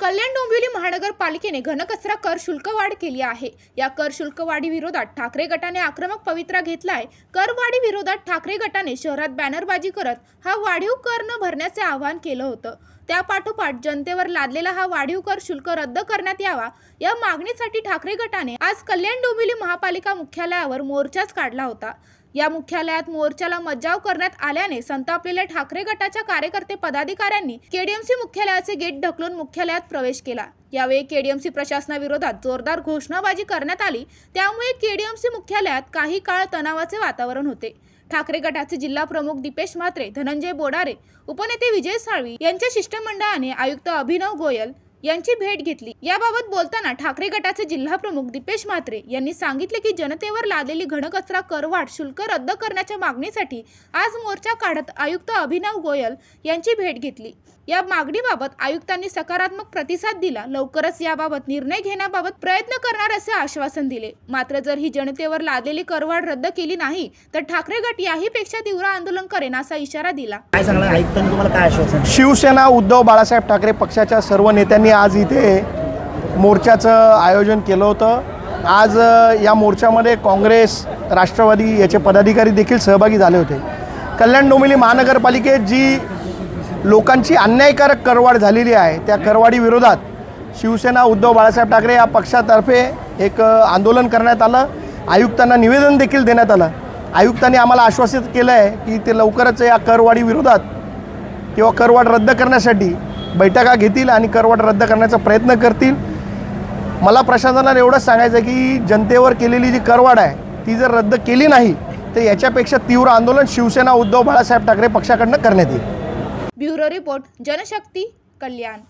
कल्याण डोंबिवली महानगरपालिकेने घनकचरा कर शुल्क वाढ केली आहे. या कर शुल्क वाढीविरोधात ठाकरे गटाने आक्रमक पवित्रा घेतलाय. करवाढी विरोधात ठाकरे गटाने शहरात बॅनरबाजी करत हा वाढीव कर न भरण्याचे आवाहन केलं होतं. त्यापाठोपाठ जनतेवर लादलेला हा वाढीव कर शुल्क रद्द करण्यात यावा या मागणीसाठी ठाकरे गटाने आज कल्याण डोंबिवली महापालिका मुख्यालयावर मोर्चाच काढला होता. या मुख्यालयात मोर्चाला मज्जाव करण्यात आल्याने संतापलेल्या ठाकरे गटाच्या कार्यकर्ते पदाधिकाऱ्यांनी केडीएमसी मुख्यालयाचे गेट ढकलून मुख्यालयात प्रवेश केला. यावेळी केडीएमसी प्रशासनाविरोधात जोरदार घोषणाबाजी करण्यात आली. त्यामुळे केडीएमसी मुख्यालयात काही काळ तणावाचे वातावरण होते. ठाकरे गटाचे जिल्हा प्रमुख दीपेश म्हात्रे धनंजय बोडारे उपनेते विजय साळवी यांच्या शिष्टमंडळाने आयुक्त अभिनव गोयल यांची भेट घेतली. याबाबत बोलताना ठाकरे गटाचे जिल्हा प्रमुख दीपेश म्हात्रे यांनी सांगितले की जनतेवर लादलेली घनकचरा करवाढ शुल्क रद्द करण्याच्या मागणीसाठी आज मोर्चा काढत आयुक्त अभिनव गोयल यांची भेट घेतली. या मागणीबाबत आयुक्तांनी सकारात्मक प्रतिसाद दिला. लवकरच याबाबत निर्णय घेण्याबाबत प्रयत्न करणार असे आश्वासन दिले. मात्र जर ही जनतेवर लादलेली करवाढ रद्द केली नाही तर ठाकरे गट याहीपेक्षा तीव्र आंदोलन करेन असा इशारा दिला. काय सांगणार? आयुक्तांनी तुम्हाला काय आश्वासन? दिलं? शिवसेना उद्धव बाळासाहेब ठाकरे पक्षाच्या सर्व नेत्यांनी आज इथे मोर्चाचं आयोजन केलं होतं. आज या मोर्चामध्ये काँग्रेस राष्ट्रवादी याचे पदाधिकारी देखील सहभागी झाले होते. कल्याण डोंबिवली महानगरपालिकेत जी लोकांची अन्यायकारक करवाढ झालेली आहे त्या करवाडी विरोधात शिवसेना उद्धव बाळासाहेब ठाकरे या पक्षातर्फे एक आंदोलन करण्यात आलं. आयुक्तांना निवेदन देखील देण्यात आलं. आयुक्तांनी आम्हाला आश्वासित केलं आहे की ते लवकरच या करवाडी विरोधात किंवा करवाढ रद्द करण्यासाठी बैठका घेतील आणि करवाढ रद्द करण्याचा प्रयत्न करतील. मला प्रशासनाला एवढंच सांगायचं आहे की जनतेवर केलेली जी करवाढ आहे ती जर रद्द केली नाही तर याच्यापेक्षा तीव्र आंदोलन शिवसेना उद्धव बाळासाहेब ठाकरे पक्षाकडनं करण्यात येईल. Bureau report Janshakti Kalyan.